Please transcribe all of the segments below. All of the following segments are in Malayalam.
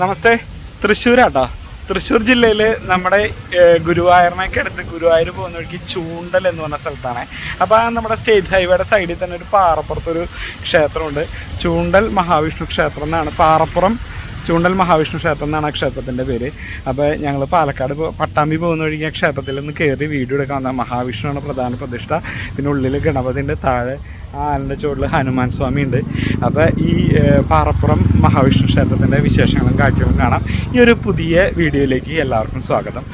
നമസ്തേ. തൃശ്ശൂരാട്ടോ. തൃശ്ശൂർ ജില്ലയിൽ നമ്മുടെ ഗുരുവായൂരിനൊക്കെ അടുത്ത് ഗുരുവായൂർ പോകുന്ന വഴിക്ക് ചൂണ്ടൽ എന്ന് പറഞ്ഞ സ്ഥലത്താണ്. അപ്പോൾ ആ നമ്മുടെ സ്റ്റേറ്റ് ഹൈവേയുടെ സൈഡിൽ തന്നെ ഒരു പാറപ്പുറത്തൊരു ക്ഷേത്രമുണ്ട്. ചൂണ്ടൽ മഹാവിഷ്ണു ക്ഷേത്രം എന്നാണ്. പാറപ്പുറം ചൂണ്ടൽ മഹാവിഷ്ണു ക്ഷേത്രം എന്നാണ് ആ ക്ഷേത്രത്തിന്റെ പേര്. അപ്പോൾ ഞങ്ങൾ പാലക്കാട് പട്ടാമ്പി പോകുന്ന വഴിക്ക് ആ ക്ഷേത്രത്തിൽ നിന്ന് കയറി വീഡിയോ എടുക്കാൻ വന്ന മഹാവിഷ്ണുവാണ് പ്രധാന പ്രതിഷ്ഠ. പിന്നെ ഉള്ളിൽ ഗണപതിന്റെ താഴെ ആ ആലിന്റെ ചുവട്ടിൽ ഹനുമാൻ സ്വാമി ഉണ്ട്. അപ്പോൾ ഈ പാറപ്പുറം മഹാവിഷ്ണു ക്ഷേത്രത്തിന്റെ വിശേഷങ്ങളും കാഴ്ചകളും കാണാം. ഈ ഒരു പുതിയ വീഡിയോയിലേക്ക് എല്ലാവർക്കും സ്വാഗതം.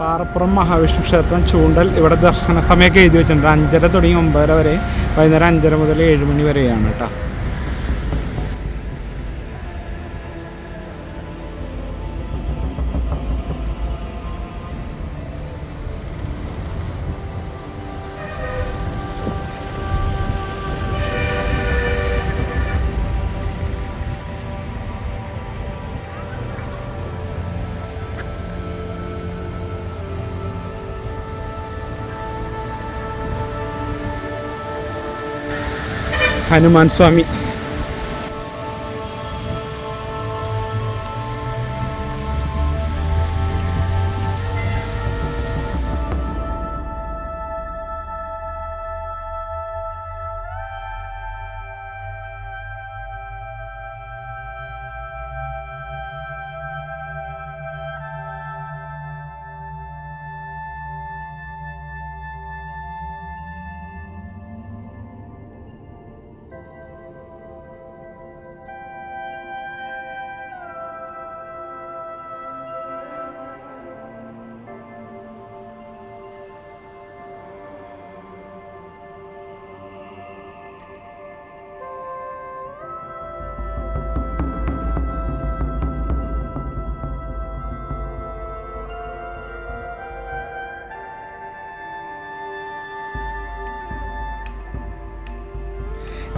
പാറപ്പുറം മഹാവിഷ്ണു ക്ഷേത്രം ചൂണ്ടൽ ഇവിടെ ദർശന സമയമൊക്കെ എഴുതി വെച്ചിട്ടുണ്ട്. അഞ്ചര തുടങ്ങി ഒമ്പതര വരെ. വൈകുന്നേരം അഞ്ചര മുതൽ ഏഴ് മണി വരെയാണ് കേട്ടോ. ഹനുമാൻ സ്വാമി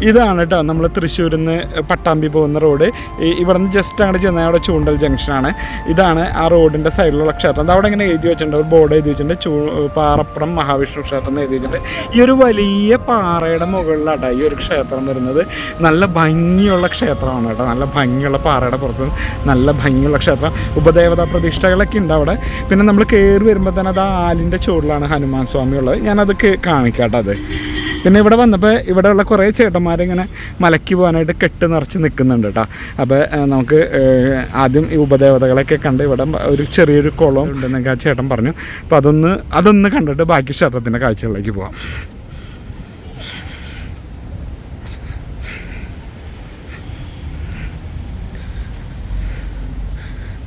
ഇതാണ് കേട്ടോ നമ്മൾ തൃശ്ശൂരിൽ നിന്ന് പട്ടാമ്പി പോകുന്ന റോഡ്. ഇവിടെ നിന്ന് ജസ്റ്റ് അങ്ങോട്ട് ചെന്നാൽ അവിടെ ചൂണ്ടൽ ജംഗ്ഷനാണ്. ഇതാണ് ആ റോഡിന്റെ സൈഡിലുള്ള ക്ഷേത്രം. അത് അവിടെ ഇങ്ങനെ എഴുതി വെച്ചിട്ടുണ്ട്. ഒരു ബോർഡ് എഴുതി വെച്ചിട്ടുണ്ട്. ചൂ പാറപ്പുറം മഹാവിഷ്ണു ക്ഷേത്രം എന്ന് എഴുതി വെച്ചിട്ടുണ്ട് ഈ ഒരു വലിയ പാറയുടെ മുകളിലാട്ടോ ഈ ഒരു ക്ഷേത്രം വരുന്നത്. നല്ല ഭംഗിയുള്ള ക്ഷേത്രമാണ് കേട്ടോ നല്ല ഭംഗിയുള്ള പാറയുടെ പുറത്ത്. നല്ല ഭംഗിയുള്ള ക്ഷേത്രം. ഉപദേവതാ പ്രതിഷ്ഠകളൊക്കെ ഉണ്ട് അവിടെ. പിന്നെ നമ്മൾ കയറി വരുമ്പോൾ തന്നെ അത് ആലിന്റെ ചുവടിലാണ് ഹനുമാൻ സ്വാമി ഉള്ളത്. ഞാനത് കേ- കാണിക്കാം കേട്ടോ അത്. പിന്നെ ഇവിടെ വന്നപ്പോൾ ഇവിടെയുള്ള കുറേ ചേട്ടന്മാരിങ്ങനെ മലയ്ക്ക് പോകാനായിട്ട് കെട്ട് നിറച്ച് നിൽക്കുന്നുണ്ട് കേട്ടോ അപ്പോൾ നമുക്ക് ആദ്യം ഈ ഉപദേവതകളൊക്കെ കണ്ട് ഇവിടെ ഒരു ചെറിയൊരു കുളം ഉണ്ടെന്നൊക്കെ ആ ചേട്ടൻ പറഞ്ഞു. അപ്പോൾ അതൊന്ന് അതൊന്ന് കണ്ടിട്ട് ബാക്കി ക്ഷേത്രത്തിന്റെ കാഴ്ചകളിലേക്ക് പോകാം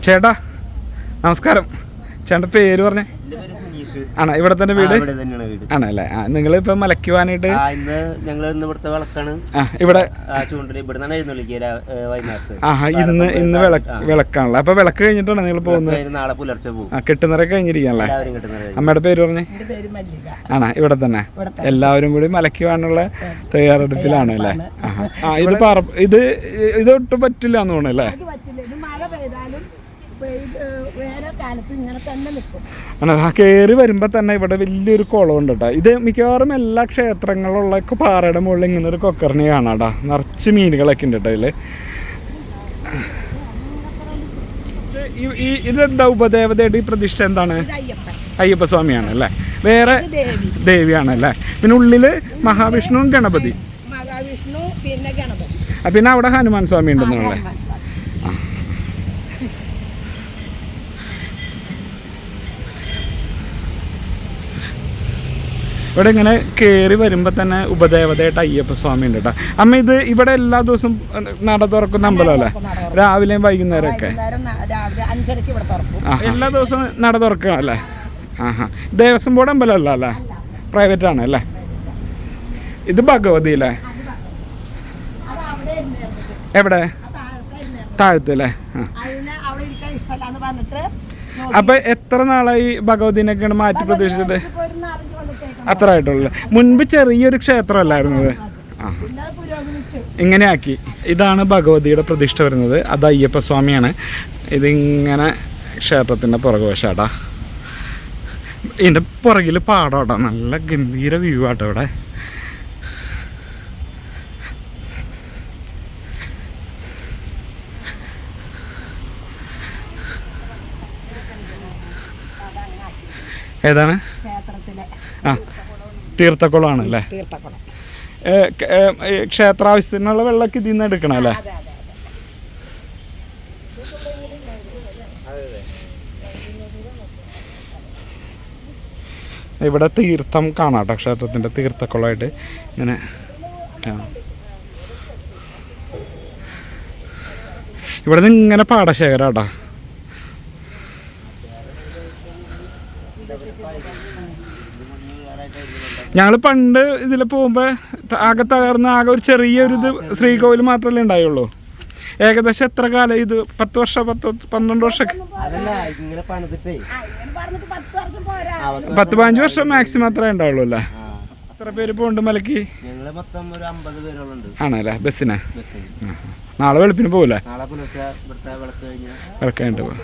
ചേട്ടാ നമസ്കാരം. ചേട്ടന്റെ പേര് പറഞ്ഞേ. ആണോ? ഇവിടെ തന്നെ വീട്? ആ, തന്നെയാണ് വീട്. ആണല്ലേ നിങ്ങൾ ഇപ്പൊ മലക്കുവാനായിട്ട് ഇന്ന് ഞങ്ങൾ ഇന്ന് ഇവിടുത്തെ വിളക്കാണ്. ആ ഇവിടെ ആ ആഹാ ഇന്ന് ഇന്ന്. വിളക്കാണല്ലോ. അപ്പൊ വിളക്ക് കഴിഞ്ഞിട്ടാണ് നിങ്ങൾ പോകുന്നത്? നാളെ പുലർച്ചെ പോകും. കഴിഞ്ഞിരിക്കാണല്ലേ അമ്മയുടെ പേര് പറഞ്ഞേ? എന്റെ പേര് മല്ലിക. ആണോ? ഇവിടെ തന്നെ. എല്ലാവരും കൂടി മലക്കുവാനുള്ള തയ്യാറെടുപ്പിലാണ് അല്ലേ ആഹാ. ഇത് പറ ഇത് ഇത് ഒട്ടും പറ്റില്ല എന്ന് തോന്നുന്നു അല്ലേ? ഇത് പറ്റില്ല. ഇത് മഴ പെയ്താലും ആ കയറി വരുമ്പോൾ തന്നെ ഇവിടെ വലിയൊരു കുളമുണ്ട് കേട്ടോ ഇത് മിക്കവാറും എല്ലാ ക്ഷേത്രങ്ങളുള്ള പാറയുടെ മുകളിൽ ഇങ്ങനെ ഒരു കൊക്കറിനെ കാണാം കേട്ടോ നിറച്ച് മീനുകളൊക്കെ ഉണ്ട് കേട്ടോ ഇതിൽ ഈ ഇതെന്താ ഉപദേവതയുടെ ഈ പ്രതിഷ്ഠ എന്താണ്? അയ്യപ്പസ്വാമിയാണ് അല്ലേ? വേറെ ദേവി. ദേവിയാണ് അല്ലേ? പിന്നെ ഉള്ളിൽ മഹാവിഷ്ണുവും ഗണപതി. മഹാവിഷ്ണു പിന്നെ ഗണപതി. ആ, പിന്നെ അവിടെ ഹനുമാൻ സ്വാമി ഉണ്ടെന്നുള്ളത് ഇവിടെ ഇങ്ങനെ കയറി വരുമ്പോൾ തന്നെ ഉപദേവതയായിട്ട് അയ്യപ്പ സ്വാമി ഉണ്ട് കേട്ടോ അമ്മ ഇത് ഇവിടെ എല്ലാ ദിവസവും നട തുറക്കുന്ന അമ്പലമല്ലേ രാവിലെയും വൈകുന്നേരം ഒക്കെ വൈകുന്നേരം ന- രാവിലെ അഞ്ചരക്ക് ഇവിടെ തുറക്കും. എല്ലാ ദിവസവും നട തുറക്കുക അല്ലേ? ആഹാ. ദേവസ്വം ബോർഡ് അമ്പലമല്ല അല്ലേ പ്രൈവറ്റ് ആണ് അല്ലേ? ഇത് ഭഗവതി അല്ലേ. എവിടെ? താഴത്തെ അല്ലേ? അപ്പൊ എത്ര നാളായി ഭഗവതിനൊക്കെയാണ് മാറ്റി പ്രതീക്ഷിച്ചിട്ട് ഇപ്പൊ ഒരു നാലഞ്ച് കൊല്ലത്തേക്ക് അത്ര ആയിട്ടുള്ളത് മുൻപ് ചെറിയൊരു ക്ഷേത്രമല്ലായിരുന്നു ഇത് പുരോഗമിച്ചു. ഇതാണ് ഭഗവതിയുടെ പ്രതിഷ്ഠ വരുന്നത്. അത് അയ്യപ്പസ്വാമിയാണ്. ഇതിങ്ങനെ ക്ഷേത്രത്തിന്റെ പുറകുവശാട്ടാ ഇതിന്റെ പുറകിൽ പാടോട്ടാ നല്ല ഗംഭീര വ്യൂ ആട്ടോ ഇവിടെ. ഏതാണ്? തീർത്ഥക്കുളമാണ് അല്ലേ? തീർത്ഥക്കുളം. ക്ഷേത്രാവശ്യത്തിനുള്ള വെള്ളമൊക്കെ ഇതിൽ നിന്ന് എടുക്കണം അല്ലേ? ഇവിടെ തീർത്ഥം കാണാട്ടോ ക്ഷേത്രത്തിന്റെ തീർത്ഥക്കുളമായിട്ട് ഇങ്ങനെ. കാണാം ഇവിടെ നിന്ന് ഇങ്ങനെ പാടശേഖരാട്ടാ. ഞങ്ങൾ പണ്ട് ഇതിൽ പോകുമ്പോൾ ആകെ തകർന്ന ആകെ ഒരു ചെറിയൊരു ഇത് ശ്രീകോവിൽ മാത്രമല്ലേ ഉണ്ടായുള്ളൂ. ഏകദേശം എത്ര കാലം ഇത്? പത്ത് വർഷം പത്ത് പന്ത്രണ്ട് വർഷമൊക്കെ? പത്ത് വർഷം പത്ത് പതിനഞ്ച് വർഷം മാക്സിമം അത്രേ ഉണ്ടാവുള്ളൂ അല്ലേ? എത്ര പേര് പോകുന്നുണ്ട് മലക്ക്? ആണല്ലേ? ബസ്സിനാ. നാളെ വെളുപ്പിന് പോകൂലേ നാളെ പുലർച്ചെ ഇവിടുത്തെ വിളക്ക് കഴിഞ്ഞ് വിളക്കായിട്ട് പോകും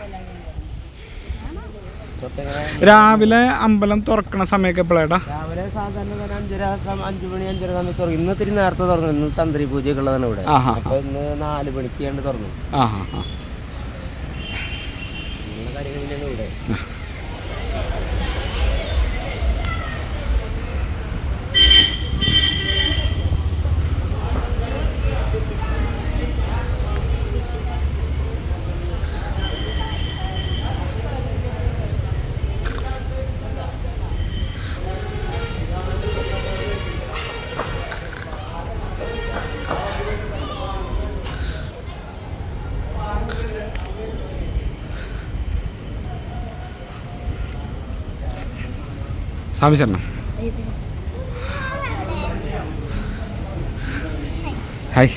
രാവിലെ അമ്പലം തുറക്കണ സമയമൊക്കെ എപ്പോഴേടാ രാവിലെ സാധാരണ അഞ്ചര അഞ്ചു മണി അഞ്ചര സമയത്ത് തുറക്കും. ഇന്ന് ഇത്തിരി നേരത്തെ തുറന്നു. ഇന്ന് തന്ത്രി പൂജയൊക്കെ ഉള്ളതാണ് ഇവിടെ. അപ്പൊ ഇന്ന് നാല് മണിക്ക് കണ്ട് തുറന്നു. ഇങ്ങനെ കാര്യങ്ങൾ ഇവിടെ. സ്വാമി ശരണം ഹായ്.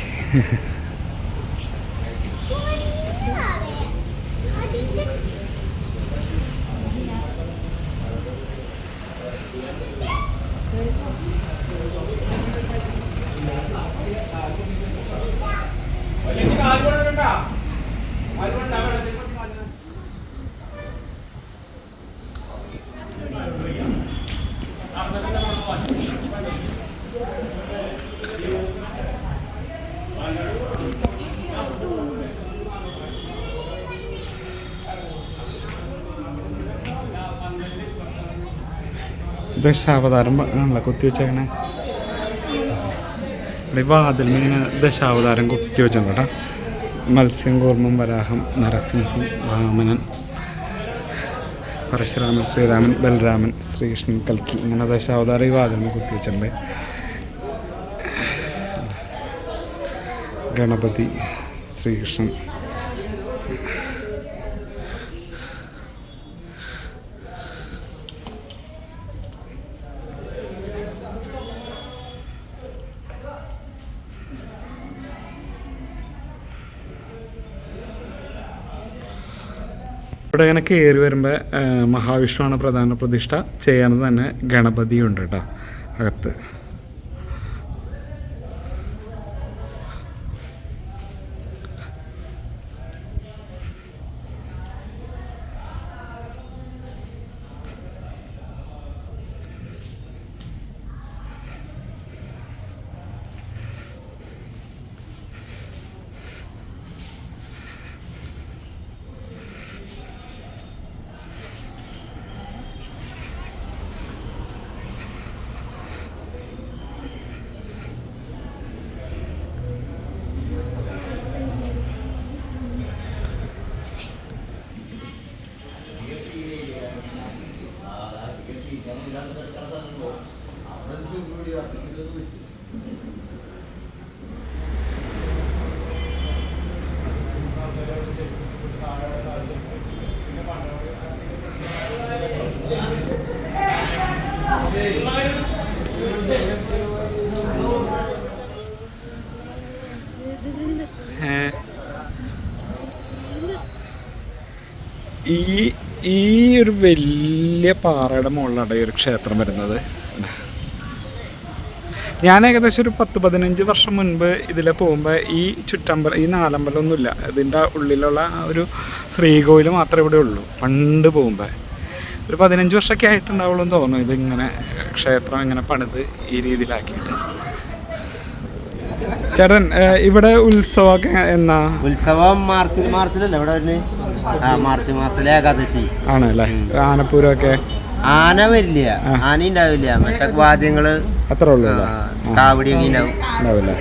ദശാവതാരം ആണല്ലോ കുത്തി വെച്ചേക്കണേ. ഇവിടെ വാതിൽ ഇങ്ങനെ ദശാവതാരം കുത്തി കേട്ടോ. മത്സ്യം കൂർമ്മം വരാഹം നരസിംഹം വാമനൻ പരശുരാമൻ ശ്രീരാമൻ ബലരാമൻ ശ്രീകൃഷ്ണൻ കൽക്കി. ഇങ്ങനെ ദശാവതാരം ഈ വാതിലിന് കുത്തി വെച്ചിട്ടുണ്ട്. ഗണപതി ശ്രീകൃഷ്ണൻ. ഇങ്ങനെ കയറി വരുമ്പോൾ മഹാവിഷ്ണുവാണ് പ്രധാന പ്രതിഷ്ഠ. ചെയ്യുന്നത് തന്നെ ഗണപതിയുണ്ട് കേട്ടോ അകത്ത്. ഈ ഈ ഒരു വലിയ പാറയുടെ മുകളിലാണ് ഈ ഒരു ക്ഷേത്രം വരുന്നത്. ഞാൻ ഏകദേശം ഒരു പത്ത് പതിനഞ്ച് വർഷം മുൻപ് ഇതിലെ പോകുമ്പോൾ ഈ ചുറ്റമ്പലം ഈ നാലമ്പലമൊന്നുമില്ല. ഇതിന്റെ ഉള്ളിലുള്ള ഒരു ശ്രീകോവിൽ മാത്രമേ ഇവിടെ ഉള്ളൂ. പണ്ട് പോകുമ്പോൾ ഒരു പതിനഞ്ച് വർഷമൊക്കെ ആയിട്ടുണ്ടാവുള്ളൂ എന്ന് തോന്നുന്നു. ഇതിങ്ങനെ ക്ഷേത്രം ഇങ്ങനെ പണിത് ഈ രീതിയിലാക്കിയിട്ട്. ചേട്ടൻ ഇവിടെ ഉത്സവമൊക്കെ എന്നാ? ഉത്സവം മാർച്ചിൽ മാർച്ചിലല്ലേ ഇവിടെ വരുന്നത് ആ മാർച്ച് മാസത്തിലെ ഏകാദശി. ആണല്ലേ? ആനപ്പൂരമൊക്കെ? ആന വരില്ല. ആന ഉണ്ടാവില്ല. മറ്റേ വാദ്യങ്ങൾ. അത്ര ഉള്ളൂ അല്ലേ? ആ, കാവടിയൊക്കെ ഉണ്ടാവും. ഉണ്ടാവില്ല.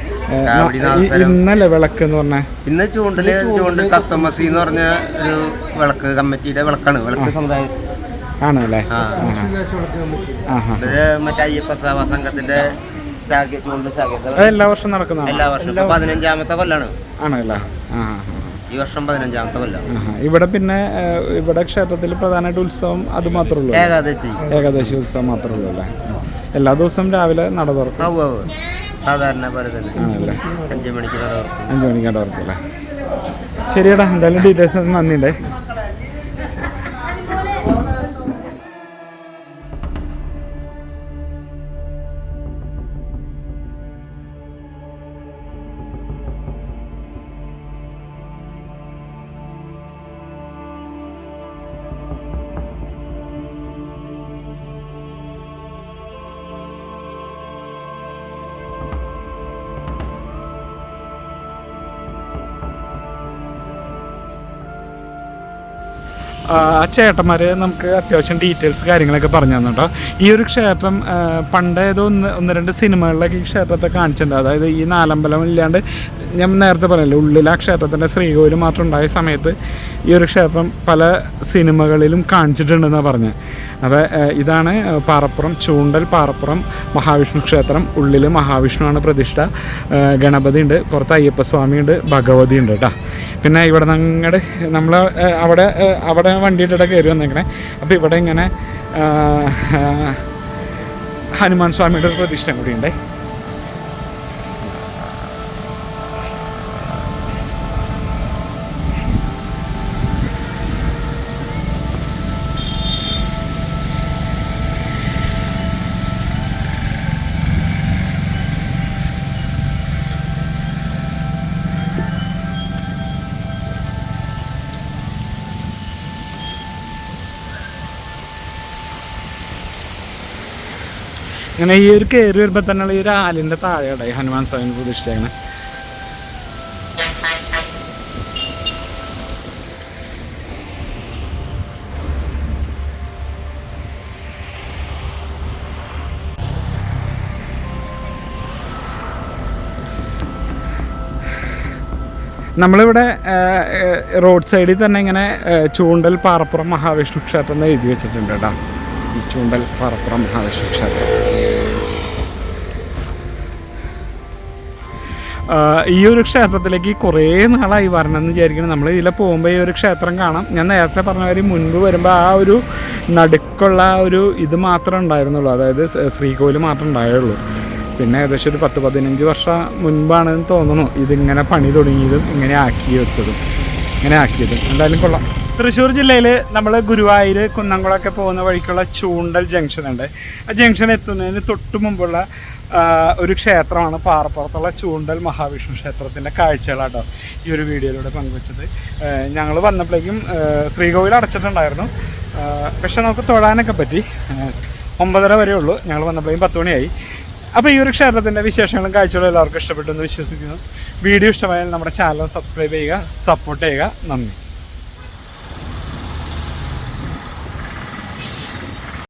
കാവടി ന- ഈ- നാദസ്വരം. ഇന്നലെ വിളക്ക് എന്ന് പറഞ്ഞ? ഇന്ന് ചൂണ്ടൽ ചൂണ്ടൽ കത്തമസിന്ന് എന്ന് പറഞ്ഞ ഒരു വിളക്ക് കമ്മിറ്റിയുടെ വിളക്കാണ്. വിളക്ക് സമുദായം ആണല്ലേ? മറ്റേ അയ്യപ്പ സേവാ സംഘത്തിന്റെ എല്ലാ വർഷവും നടക്കുന്നതാണ്? എല്ലാ വർഷവും. പതിനഞ്ചാമത്തെ കൊല്ലാണ്. ആണല്ലേ? ഈ വർഷം പതിനഞ്ചാമത്തെ കൊല്ലം ഇവിടെ പിന്നെ ഇവിടെ ക്ഷേത്രത്തിൽ പ്രധാനമായിട്ട് ഉത്സവം അത് മാത്രമേ ഉള്ളൂ ഏകാദശി. ഏകദേശം ഉത്സവം മാത്രമേ ഉള്ളൂ അല്ലേ? എല്ലാ ദിവസവും രാവിലെ നട തുറക്കും. സാധാരണ പോലെ തന്നെ. ആണല്ലേ? അഞ്ചു മണിക്ക് നട തുറക്കും. അഞ്ച് മണിക്ക് നട തുറക്കും അല്ലേ? ശരിയടാ എന്തായാലും ഡീറ്റെയിൽസ് നന്ദിയുണ്ടേ. ആ ചേട്ടന്മാർ നമുക്ക് അത്യാവശ്യം ഡീറ്റെയിൽസ് കാര്യങ്ങളൊക്കെ പറഞ്ഞു തന്നു കേട്ടോ. ഈ ഒരു ക്ഷേത്രം പണ്ട് ഏതോ ഒന്ന് ഒന്ന് രണ്ട് സിനിമകളിലൊക്കെ ഈ ക്ഷേത്രത്തെ കാണിച്ചിട്ടുണ്ട്. അതായത് ഈ നാലമ്പലം ഇല്ലാണ്ട് ഞാൻ നേരത്തെ പറഞ്ഞല്ലോ ഉള്ളിൽ ആ ക്ഷേത്രത്തിന്റെ ശ്രീകോവിൽ മാത്രം ഉണ്ടായ സമയത്ത് ഈ ഒരു ക്ഷേത്രം പല സിനിമകളിലും കാണിച്ചിട്ടുണ്ടെന്നാണ് പറഞ്ഞത് അപ്പോൾ ഇതാണ് പാറപ്പുറം ചൂണ്ടൽ പാറപ്പുറം മഹാവിഷ്ണു ക്ഷേത്രം. ഉള്ളിൽ മഹാവിഷ്ണുവാണ് പ്രതിഷ്ഠ. ഗണപതി ഉണ്ട് പുറത്ത് അയ്യപ്പസ്വാമി ഉണ്ട് ഭഗവതി ഉണ്ട് കേട്ടോ പിന്നെ ഇവിടെ അങ്ങോട്ട് നമ്മൾ അവിടെ അവിടെ വണ്ടിയിട്ടിടെ കയറി വന്നേക്കണേ. അപ്പോൾ ഇവിടെ ഇങ്ങനെ ഹനുമാൻ സ്വാമിയുടെ ഒരു പ്രതിഷ്ഠ കൂടി ഇങ്ങനെ ഈ ഒരു കയറി വരുമ്പോൾ തന്നെയുള്ള ഈ ഒരു ആലിന്റെ താഴെയാണ് ഈ ഹനുമാൻ സ്വാമി പ്രതിഷ്ഠയാണ് നമ്മളിവിടെ റോഡ് സൈഡിൽ തന്നെ ഇങ്ങനെ ചൂണ്ടൽ പാറപ്പുറം മഹാവിഷ്ണു ക്ഷേത്രം എന്ന് എഴുതി വെച്ചിട്ടുണ്ട് കേട്ടോ. ഈ ചൂണ്ടൽ പാറപ്പുറം മഹാവിഷ്ണു ക്ഷേത്രം. ഈ ഒരു ക്ഷേത്രത്തിലേക്ക് കുറേ നാളായി വരണം എന്ന് വിചാരിക്കണം നമ്മൾ ഇതിലെ പോകുമ്പോൾ ഈ ഒരു ക്ഷേത്രം കാണാം. ഞാൻ നേരത്തെ പറഞ്ഞ കാര്യം മുൻപ് വരുമ്പോൾ ആ ഒരു നടുക്കുള്ള ഒരു ഇത് മാത്രമേ ഉണ്ടായിരുന്നുള്ളൂ. അതായത് ശ്രീകോവിൽ മാത്രമേ ഉണ്ടായുള്ളൂ. പിന്നെ ഏകദേശം ഒരു പത്ത് പതിനഞ്ച് വർഷം മുൻപാണെന്ന് തോന്നുന്നു ഇതിങ്ങനെ പണി തുടങ്ങിയതും ഇങ്ങനെ ആക്കി വെച്ചതും. ഇങ്ങനെ ആക്കിയതും. എന്തായാലും കൊള്ളാം. തൃശ്ശൂർ ജില്ലയിൽ നമ്മൾ ഗുരുവായൂർ കുന്നംകുളമൊക്കെ പോകുന്ന വഴിക്കുള്ള ചൂണ്ടൽ ജംഗ്ഷൻ ഉണ്ട്. ആ ജംഗ്ഷൻ എത്തുന്നതിന് തൊട്ട് മുമ്പുള്ള ഒരു ക്ഷേത്രമാണ് പാറപ്പുറത്തുള്ള ചൂണ്ടൽ മഹാവിഷ്ണു ക്ഷേത്രത്തിന്റെ കാഴ്ചകളാട്ടോ ഈ ഒരു വീഡിയോയിലൂടെ പങ്കുവച്ചത്. ഞങ്ങൾ വന്നപ്പോഴേക്കും ശ്രീകോവിൽ അടച്ചിട്ടുണ്ടായിരുന്നു. പക്ഷെ നമുക്ക് തൊഴാനൊക്കെ പറ്റി. ഒമ്പതര വരെ ഉള്ളൂ. ഞങ്ങൾ വന്നപ്പോഴേക്കും പത്ത് മണിയായി. അപ്പോൾ ഈ ഒരു ക്ഷേത്രത്തിന്റെ വിശേഷങ്ങളും കാഴ്ചകളും എല്ലാവർക്കും ഇഷ്ടപ്പെട്ടു എന്ന് വിശ്വസിക്കുന്നു. വീഡിയോ ഇഷ്ടമായാൽ നമ്മുടെ ചാനൽ സബ്സ്ക്രൈബ് ചെയ്യുക സപ്പോർട്ട് ചെയ്യുക. നന്ദി.